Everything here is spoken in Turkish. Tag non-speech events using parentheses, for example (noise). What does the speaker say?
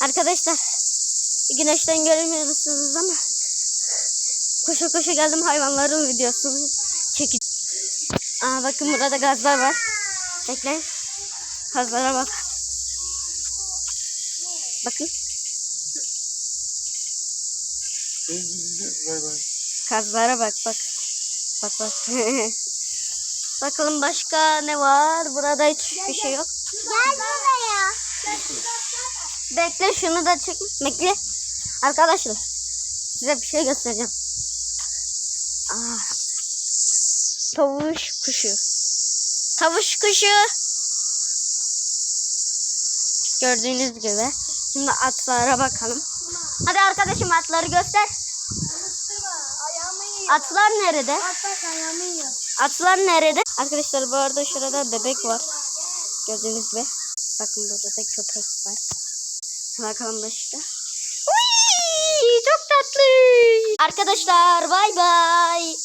Arkadaşlar güneşten göremiyorsunuz ama koşa koşa geldim hayvanların videosunu çekeceğim. Aa bakın burada gazlar var. Bekleyin. Gazlara bak. Bakın gazlara bak bak. Bak bak. (laughs) Bakalım başka ne var? Burada hiçbir şey yok. Gel buraya. Bekle şunu da çek. Bekle. Arkadaşlar size bir şey göstereceğim. Aa, tavuş kuşu. Tavuş kuşu. Gördüğünüz gibi. Şimdi atlara bakalım. Hadi arkadaşım atları göster. Atlar nerede? Atlar nerede? Arkadaşlar bu arada şurada bebek var. Gördüğünüz gibi. Bakın burada da köpek var. Başka. Uy, çok tatlı. Arkadaşlar bay bay.